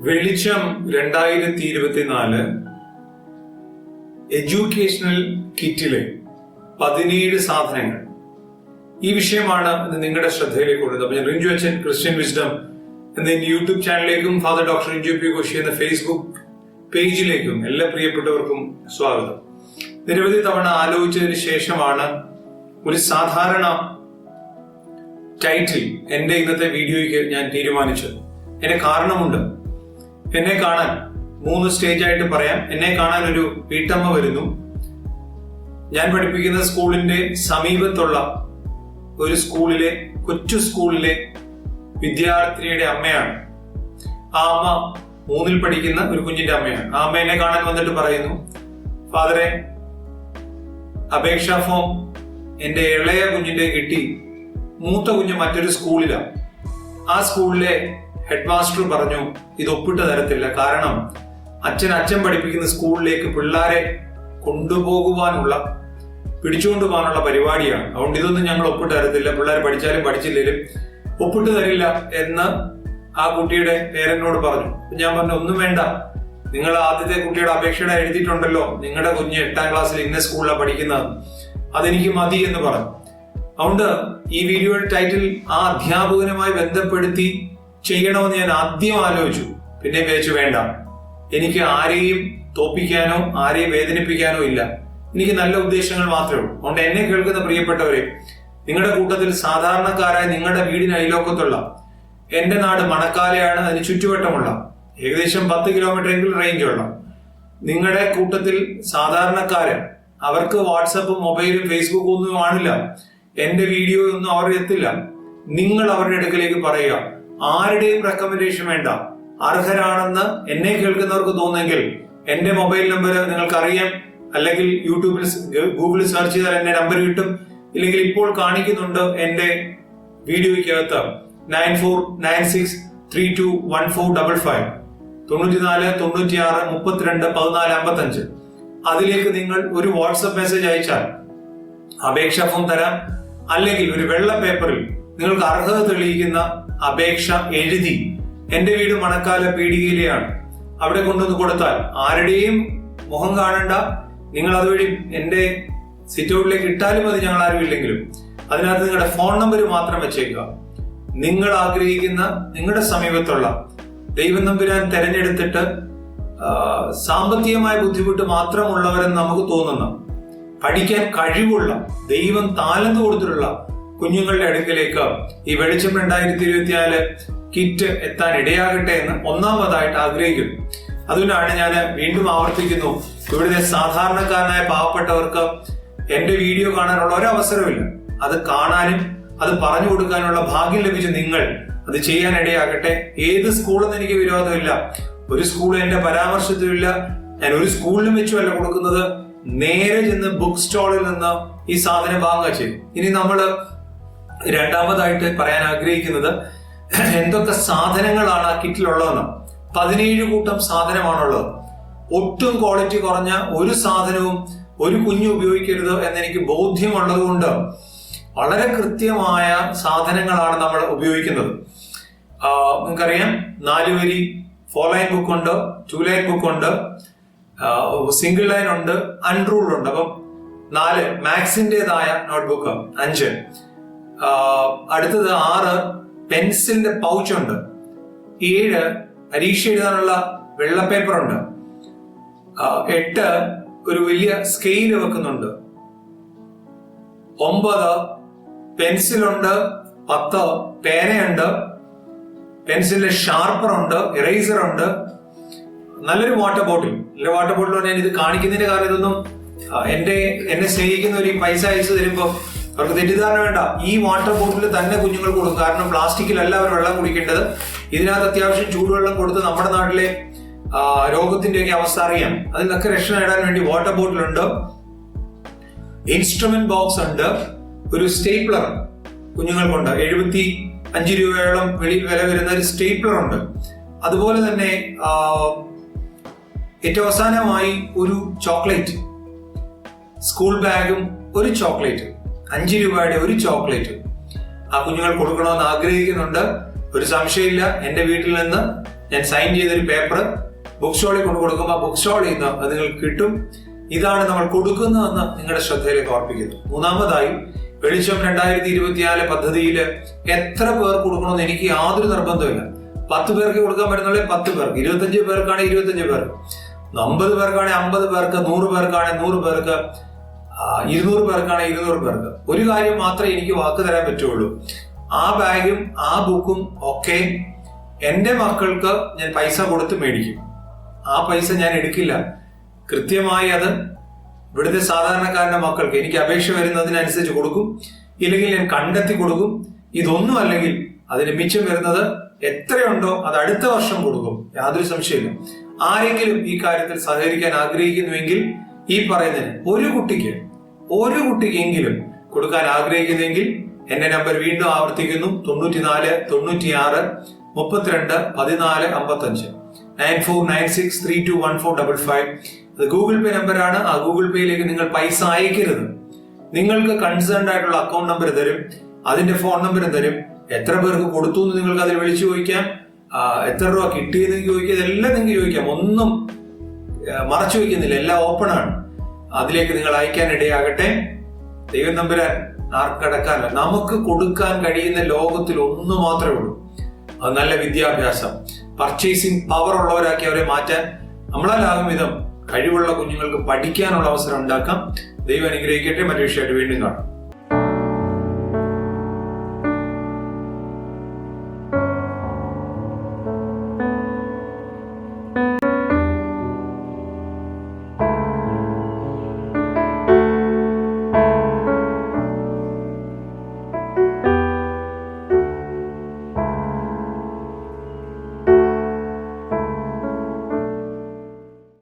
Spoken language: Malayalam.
വെളിച്ചം രണ്ടായിരത്തി ഇരുപത്തിനാല് എഡ്യൂക്കേഷണൽ കിറ്റിലെ പതിനേഴ് സാധനങ്ങൾ. ഈ വിഷയമാണ് ഇന്ന് നിങ്ങളുടെ ശ്രദ്ധയിലേക്ക് കൊടുത്തത് അപ്പൊ ഞാൻ റിഞ്ചു അച്ഛൻ ക്രിസ്ത്യൻ വിസ്ഡം എന്ന YouTube ചാനലിലേക്കും father doctor Rinju P Koshy എന്ന ഫേസ്ബുക്ക് പേജിലേക്കും എല്ലാ പ്രിയപ്പെട്ടവർക്കും സ്വാഗതം. നിരവധി തവണ ആലോചിച്ചതിന് ശേഷമാണ് ഒരു സാധാരണ ടൈറ്റിൽ എന്റെ ഇന്നത്തെ വീഡിയോയ്ക്ക് ഞാൻ തീരുമാനിച്ചത്. എന്റെ കാരണമുണ്ട്. എന്നെ കാണാൻ മൂന്ന് സ്റ്റേജ് ആയിട്ട് പറയാം. എന്നെ കാണാൻ ഒരു വീട്ടമ്മ വരുന്നു. ഞാൻ പഠിപ്പിക്കുന്ന സ്കൂളിന്റെ സമീപത്തുള്ള ഒരു സ്കൂളിലെ കൊച്ചു സ്കൂളിലെ വിദ്യാർത്ഥിനിയുടെ അമ്മയാണ്. ആ അമ്മ മൂന്നിൽ പഠിക്കുന്ന ഒരു കുഞ്ഞിന്റെ അമ്മയാണ്. ആ അമ്മ എന്നെ കാണാൻ വന്നിട്ട് പറയുന്നു ഫാദറെ അപേക്ഷാ ഫോം എന്റെ ഇളയ കുഞ്ഞിന്റെ കിട്ടി. മൂത്ത കുഞ്ഞ് മറ്റൊരു സ്കൂളിലാണ് ആ സ്കൂളിലെ ഹെഡ് മാസ്റ്റർ പറഞ്ഞു ഇത് ഒപ്പിട്ട തരത്തില്ല കാരണം അച്ഛൻ അച്ഛൻ പഠിപ്പിക്കുന്ന സ്കൂളിലേക്ക് പിള്ളേരെ കൊണ്ടുപോകുവാനുള്ള പിടിച്ചുകൊണ്ട് പോകാനുള്ള പരിപാടിയാണ്. അതുകൊണ്ട് ഇതൊന്നും ഞങ്ങൾ ഒപ്പിട്ട് തരത്തില്ല പിള്ളേർ പഠിച്ചാലും പഠിച്ചില്ലെങ്കിലും ഒപ്പിട്ട് തരില്ല എന്ന് ആ കുട്ടിയുടെ പേരനോട് പറഞ്ഞു. ഞാൻ പറഞ്ഞു ഒന്നും വേണ്ട. നിങ്ങൾ ആദ്യത്തെ കുട്ടിയുടെ അപേക്ഷയുടെ എഴുതിയിട്ടുണ്ടല്ലോ. നിങ്ങളുടെ കുഞ്ഞ് എട്ടാം ക്ലാസ്സിൽ ഇന്ന സ്കൂളിലാണ് പഠിക്കുന്നത്. അതെനിക്ക് മതി എന്ന് പറഞ്ഞു. അതുകൊണ്ട് ഈ വീഡിയോയുടെ ടൈറ്റിൽ ആ അധ്യാപകനുമായി ബന്ധപ്പെടുത്തി ചെയ്യണമെന്ന് ഞാൻ ആദ്യം ആലോചിച്ചു. പിന്നെ വിചാരിച്ചു വേണ്ട. എനിക്ക് ആരെയും തോപ്പിക്കാനോ ആരെയും വേദനിപ്പിക്കാനോ ഇല്ല. എനിക്ക് നല്ല ഉദ്ദേശങ്ങൾ മാത്രമേ ഉള്ളൂ. അതുകൊണ്ട് എന്നെ കേൾക്കുന്ന പ്രിയപ്പെട്ടവരെ നിങ്ങളുടെ കൂട്ടത്തിൽ സാധാരണക്കാരായ നിങ്ങളുടെ വീടിന് അയലോക്കത്തുള്ള എന്റെ നാട് മണക്കാലയാണ് അതിന് ചുറ്റുവട്ടമുള്ള ഏകദേശം പത്ത് കിലോമീറ്റർ എങ്കിലും റേഞ്ച് ഉള്ള നിങ്ങളുടെ കൂട്ടത്തിൽ സാധാരണക്കാരൻ അവർക്ക് വാട്സപ്പും മൊബൈലും ഫേസ്ബുക്കും ഒന്നും ആണില്ല. എന്റെ വീഡിയോ ഒന്നും അവർ എത്തില്ല നിങ്ങൾ അവരുടെ അടുക്കലേക്ക് പറയുക. ആരുടെയും റെക്കമെൻഡേഷൻ വേണ്ട. അർഹരാണെന്ന് എന്നെ കേൾക്കുന്നവർക്ക് തോന്നുമെങ്കിൽ എന്റെ മൊബൈൽ നമ്പർ നിങ്ങൾക്ക് അറിയാം അല്ലെങ്കിൽ യൂട്യൂബിൽ ഗൂഗിളിൽ സെർച്ച് ചെയ്താൽ എന്റെ നമ്പർ കിട്ടും. ഇല്ലെങ്കിൽ ഇപ്പോൾ കാണിക്കുന്നുണ്ട് എന്റെ വീഡിയോയ്ക്കകത്ത് nine four nine six three two one four double five. തൊണ്ണൂറ്റിനാല് തൊണ്ണൂറ്റിയാറ് മുപ്പത്തിരണ്ട് പതിനാല് അമ്പത്തഞ്ച്. അതിലേക്ക് നിങ്ങൾ ഒരു വാട്സപ്പ് മെസ്സേജ് അയച്ചാൽ അപേക്ഷാ ഫോം തരാം. അല്ലെങ്കിൽ ഒരു വെള്ള പേപ്പറിൽ നിങ്ങൾക്ക് അർഹത തെളിയിക്കുന്ന അപേക്ഷ എഴുതി എന്റെ വീട് മണക്കാല പീടികയിലെയാണ്. അവിടെ കൊണ്ടുവന്ന് കൊടുത്താൽ ആരുടെയും മുഖം കാണണ്ട. നിങ്ങൾ അതുവഴി എന്റെ സിറ്റ് ഔട്ടിലേക്ക് ഇട്ടാലും അത് ഞങ്ങൾ ആരും ഇല്ലെങ്കിലും അതിനകത്ത് നിങ്ങളുടെ ഫോൺ നമ്പർ മാത്രം വെച്ചേക്കുക. നിങ്ങൾ ആഗ്രഹിക്കുന്ന നിങ്ങളുടെ സമീപത്തുള്ള ദൈവം നമ്പുരാൻ തെരഞ്ഞെടുത്തിട്ട് സാമ്പത്തികമായ ബുദ്ധിമുട്ട് മാത്രമുള്ളവരെന്ന് നമുക്ക് തോന്നുന്ന പഠിക്കാൻ കഴിവുള്ള ദൈവം താലന്ത് കൊടുത്തിട്ടുള്ള കുഞ്ഞുങ്ങളുടെ അടുക്കലേക്ക് ഈ വെളിച്ചം രണ്ടായിരത്തി ഇരുപത്തിനാല് കിറ്റ് എത്താൻ ഇടയാകട്ടെ എന്ന് ഒന്നാമതായിട്ട് ആഗ്രഹിക്കുന്നു അതുകൊണ്ടാണ് ഞാൻ വീണ്ടും ആവർത്തിക്കുന്നു. ഇവിടുത്തെ സാധാരണക്കാരനായ പാവപ്പെട്ടവർക്ക് എന്റെ വീഡിയോ കാണാനുള്ള ഒരു അത് കാണാനും അത് പറഞ്ഞു കൊടുക്കാനുള്ള ഭാഗ്യം ലഭിച്ച നിങ്ങൾ അത് ചെയ്യാൻ ഇടയാകട്ടെ. ഏത് സ്കൂളെന്ന് എനിക്ക് വിരോധമില്ല. ഒരു സ്കൂൾ എന്റെ പരാമർശത്തിലില്ല. ഞാൻ ഒരു സ്കൂളിലും വെച്ചുമല്ല കൊടുക്കുന്നത്. നേരെ ചെന്ന് ബുക്ക് സ്റ്റാളിൽ നിന്ന് ഈ സാധനം വാങ്ങുക ചെയ്യും. ഇനി നമ്മൾ രണ്ടാമതായിട്ട് പറയാൻ ആഗ്രഹിക്കുന്നത് എന്തൊക്കെ സാധനങ്ങളാണ് ആ കിറ്റിലുള്ളതെന്ന്. പതിനേഴ് കൂട്ടം സാധനമാണുള്ളത്. ഒട്ടും ക്വാളിറ്റി കുറഞ്ഞ ഒരു സാധനവും ഒരു കുഞ്ഞു ഉപയോഗിക്കരുത് എന്നെനിക്ക് ബോധ്യമുള്ളത് കൊണ്ട് വളരെ കൃത്യമായ സാധനങ്ങളാണ് നമ്മൾ ഉപയോഗിക്കുന്നത്. നമുക്കറിയാം നാലുവരി നാല് വരി ഫോർ ലൈൻ ബുക്ക് ഉണ്ട് ടു ലൈൻ ബുക്ക് ഉണ്ട് സിംഗിൾ ലൈൻ ഉണ്ട് അൺറൂൾഡ് ഉണ്ട്. അപ്പം നാല് മാക്സിന്റേതായ നോട്ട്ബുക്ക് അഞ്ച്. അടുത്തത് ആറ് പെൻസിലിന്റെ പൗച്ച് ഉണ്ട്. ഏഴ് പരീക്ഷ എഴുതാനുള്ള വെള്ള പേപ്പർ ഉണ്ട്. എട്ട് ഒരു വലിയ സ്കെയിൽ വെക്കുന്നുണ്ട്. ഒമ്പത് പെൻസിലുണ്ട് പത്ത് പേനയുണ്ട് പെൻസിലിന്റെ ഷാർപ്പർ ഉണ്ട് ഇറേസർ ഉണ്ട്. നല്ലൊരു വാട്ടർ ബോട്ടിൽ നല്ല വാട്ടർ ബോട്ടിൽ ഞാൻ ഇത് കാണിക്കുന്നതിന്റെ കാരണം ഇതൊന്നും എന്റെ എന്നെ സ്നേഹിക്കുന്നവർ ഒരു പൈസ അയച്ചു തരുമ്പോ അവർക്ക് തെറ്റിദ്ധാരണ വേണ്ട. ഈ വാട്ടർ ബോട്ടിൽ തന്നെ കുഞ്ഞുങ്ങൾ കൊടുക്കും. കാരണം പ്ലാസ്റ്റിക്കിലല്ല അവർ വെള്ളം കുടിക്കേണ്ടത്. ഇതിനകത്ത് അത്യാവശ്യം ചൂടുവെള്ളം കൊടുത്ത് നമ്മുടെ നാട്ടിലെ രോഗത്തിന്റെയൊക്കെ അവസ്ഥ അറിയാം. അതിൽ നിന്നൊക്കെ രക്ഷ നേടാൻ വേണ്ടി വാട്ടർ ബോട്ടിലുണ്ട്. ഇൻസ്ട്രുമെന്റ് ബോക്സ് ഉണ്ട്. ഒരു സ്റ്റേപ്ലർ കുഞ്ഞുങ്ങൾക്കുണ്ട്. എഴുപത്തി അഞ്ച് രൂപയോളം വെളി വില വരുന്ന ഒരു സ്റ്റേപ്ലർ ഉണ്ട്. അതുപോലെ തന്നെ ഏറ്റവും അവസാനമായി ഒരു ചോക്ലേറ്റ്. സ്കൂൾ ബാഗും ഒരു ചോക്ലേറ്റ്. അഞ്ച് രൂപയുടെ ഒരു ചോക്ലേറ്റ്. ആ കുഞ്ഞുങ്ങൾ കൊടുക്കണമെന്ന് ആഗ്രഹിക്കുന്നുണ്ട്. ഒരു സംശയമില്ല. എന്റെ വീട്ടിൽ നിന്ന് ഞാൻ സൈൻ ചെയ്തൊരു പേപ്പർ ബുക്ക് സ്റ്റോളിൽ കൊണ്ട് കൊടുക്കുമ്പോൾ ബുക്ക് സ്റ്റോളിൽ നിന്ന് അത് നിങ്ങൾക്ക് കിട്ടും. ഇതാണ് നമ്മൾ കൊടുക്കുന്നതെന്ന് നിങ്ങളുടെ ശ്രദ്ധയിലേക്ക് ഓർപ്പിക്കുന്നു. മൂന്നാമതായി വെളിച്ചം രണ്ടായിരത്തി ഇരുപത്തിനാല് പദ്ധതിയിൽ എത്ര പേർ കൊടുക്കണമെന്ന് എനിക്ക് യാതൊരു നിർബന്ധമില്ല പത്ത് പേർക്ക് കൊടുക്കാൻ പറ്റുന്നുള്ളേ പത്ത് പേർക്ക് ഇരുപത്തഞ്ച് പേർക്കാണെങ്കിൽ ഇരുപത്തഞ്ച് പേർക്ക് അമ്പത് പേർക്കാണെങ്കിൽ അമ്പത് പേർക്ക് നൂറ് പേർക്കാണെങ്കിൽ നൂറ് പേർക്ക് ആ, ഇരുന്നൂറ് പേർക്കാണ് ഇരുന്നൂറ് പേർക്ക്. ഒരു കാര്യം മാത്രമേ എനിക്ക് വാക്ക് തരാൻ പറ്റുള്ളൂ. ആ ബാഗും ആ ബുക്കും ഒക്കെ എന്റെ മക്കൾക്ക് ഞാൻ പൈസ കൊടുത്ത് മേടിക്കും. ആ പൈസ ഞാൻ എടുക്കില്ല. കൃത്യമായി അത് ഇവിടുത്തെ സാധാരണക്കാരന്റെ മക്കൾക്ക് എനിക്ക് അപേക്ഷ വരുന്നതിനനുസരിച്ച് കൊടുക്കും. ഇല്ലെങ്കിൽ ഞാൻ കണ്ടെത്തി കൊടുക്കും. ഇതൊന്നും അല്ലെങ്കിൽ അതിന് മിച്ചം വരുന്നത് എത്രയുണ്ടോ അത് അടുത്ത വർഷം കൊടുക്കും. യാതൊരു സംശയമില്ല ആരെങ്കിലും ഈ കാര്യത്തിൽ സഹകരിക്കാൻ ആഗ്രഹിക്കുന്നുവെങ്കിൽ ഈ പറയുന്നതിന് ഒരു കുട്ടിക്ക് ഒരു കുട്ടിക്കെങ്കിലും കൊടുക്കാൻ ആഗ്രഹിക്കുന്നെങ്കിൽ എന്റെ നമ്പർ വീണ്ടും ആവർത്തിക്കുന്നു. തൊണ്ണൂറ്റിനാല് തൊണ്ണൂറ്റിയാറ് മുപ്പത്തിരണ്ട് പതിനാല് അമ്പത്തഞ്ച്. Nine four nine six three two one four double five. അത് ഗൂഗിൾ പേ നമ്പറാണ്. ആ ഗൂഗിൾ പേയിലേക്ക് നിങ്ങൾ പൈസ അയക്കരുത്. നിങ്ങൾക്ക് കൺസേൺ ആയിട്ടുള്ള അക്കൗണ്ട് നമ്പർ തരും. അതിന്റെ ഫോൺ നമ്പർ തരും. എത്ര പേർക്ക് കൊടുത്തു എന്ന് നിങ്ങൾക്ക് അതിൽ വിളിച്ചു ചോദിക്കാം. എത്ര രൂപ കിട്ടിയെന്ന് ചോദിക്കാം. ഇതെല്ലാം നിങ്ങൾക്ക് ചോദിക്കാം. ഒന്നും മറച്ചു വയ്ക്കുന്നില്ല. എല്ലാം ഓപ്പൺ ആണ്. അതിലേക്ക് നിങ്ങൾ അയക്കാൻ ഇടയാകട്ടെ ദൈവം നമ്പുരാൻ ആർക്കടക്കാനല്ല നമുക്ക് കൊടുക്കാൻ കഴിയുന്ന ലോകത്തിൽ ഒന്ന് മാത്രമേ ഉള്ളൂ. അത് നല്ല വിദ്യാഭ്യാസം. പർച്ചേസിംഗ് പവർ ഉള്ളവരാക്കി അവരെ മാറ്റാൻ നമ്മളാലാകും വിധം കഴിവുള്ള കുഞ്ഞുങ്ങൾക്ക് പഠിക്കാനുള്ള അവസരം ഉണ്ടാക്കാം. ദൈവം അനുഗ്രഹിക്കട്ടെ. മറ്റു വിഷയമായിട്ട് വീണ്ടും കാണാം.